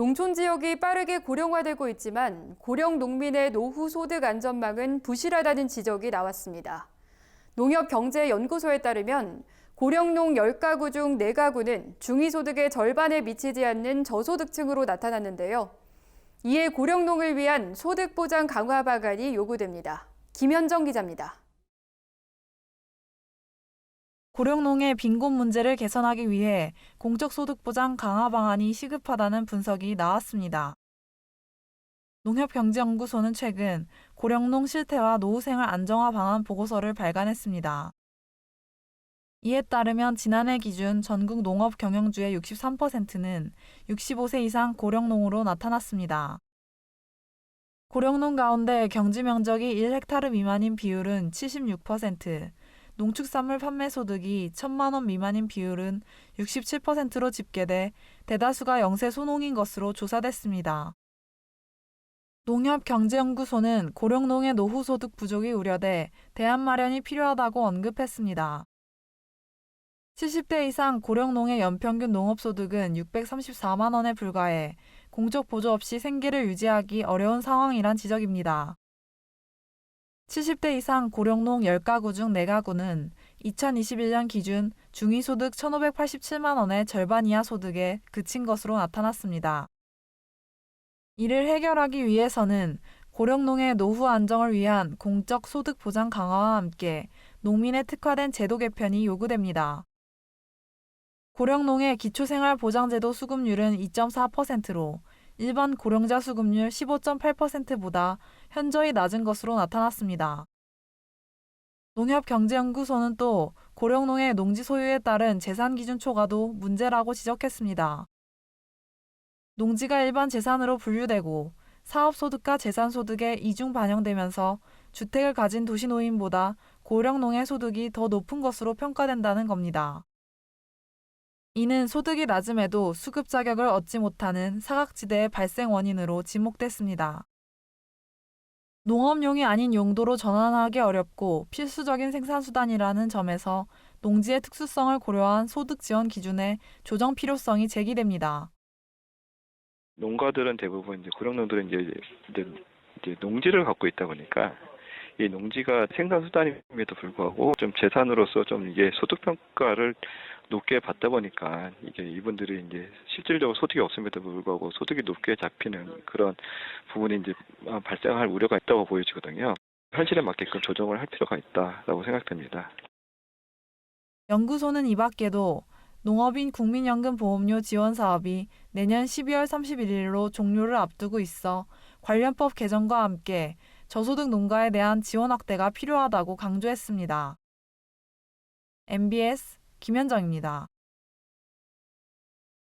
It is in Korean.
농촌 지역이 빠르게 고령화되고 있지만 고령 농민의 노후 소득 안전망은 부실하다는 지적이 나왔습니다. 농협경제연구소에 따르면 고령농 10가구 중 4가구는 중위소득의 절반에 미치지 않는 저소득층으로 나타났는데요. 이에 고령농을 위한 소득보장 강화 방안이 요구됩니다. 김현정 기자입니다. 고령농의 빈곤 문제를 개선하기 위해 공적 소득 보장 강화 방안이 시급하다는 분석이 나왔습니다. 농협경제연구소는 최근 고령농 실태와 노후생활 안정화 방안 보고서를 발간했습니다. 이에 따르면 지난해 기준 전국 농업 경영주의 63%는 65세 이상 고령농으로 나타났습니다. 고령농 가운데 경지 면적이 1헥타르 미만인 비율은 76%, 농축산물 판매 소득이 1천만 원 미만인 비율은 67%로 집계돼 대다수가 영세 소농인 것으로 조사됐습니다. 농협경제연구소는 고령농의 노후 소득 부족이 우려돼 대안 마련이 필요하다고 언급했습니다. 70대 이상 고령농의 연평균 농업소득은 634만 원에 불과해 공적 보조 없이 생계를 유지하기 어려운 상황이란 지적입니다. 70대 이상 고령농 10가구 중 4가구는 2021년 기준 중위소득 1,587만 원의 절반 이하 소득에 그친 것으로 나타났습니다. 이를 해결하기 위해서는 고령농의 노후 안정을 위한 공적 소득 보장 강화와 함께 농민에 특화된 제도 개편이 요구됩니다. 고령농의 기초생활보장제도 수급률은 2.4%로 일반 고령자 수급률 15.8%보다 현저히 낮은 것으로 나타났습니다. 농협경제연구소는 또 고령농의 농지 소유에 따른 재산 기준 초과도 문제라고 지적했습니다. 농지가 일반 재산으로 분류되고 사업소득과 재산소득에 이중 반영되면서 주택을 가진 도시노인보다 고령농의 소득이 더 높은 것으로 평가된다는 겁니다. 이는 소득이 낮음에도 수급 자격을 얻지 못하는 사각지대의 발생 원인으로 지목됐습니다. 농업용이 아닌 용도로 전환하기 어렵고 필수적인 생산수단이라는 점에서 농지의 특수성을 고려한 소득 지원 기준의 조정 필요성이 제기됩니다. 농가들은 대부분 이제 고령농들은 이제, 이제, 이제 농지를 갖고 있다 보니까 이 농지가 생산 수단임에도 불구하고 좀 재산으로서 좀 이게 소득 평가를 높게 받다 보니까 이게 이분들이 이제 실질적으로 소득이 없음에도 불구하고 소득이 높게 잡히는 그런 부분이 이제 발생할 우려가 있다고 보여지거든요. 현실에 맞게끔 조정을 할 필요가 있다라고 생각됩니다. 연구소는 이 밖에도 농업인 국민연금 보험료 지원 사업이 내년 12월 31일로 종료를 앞두고 있어 관련법 개정과 함께 저소득 농가에 대한 지원 확대가 필요하다고 강조했습니다. MBS 김현정입니다.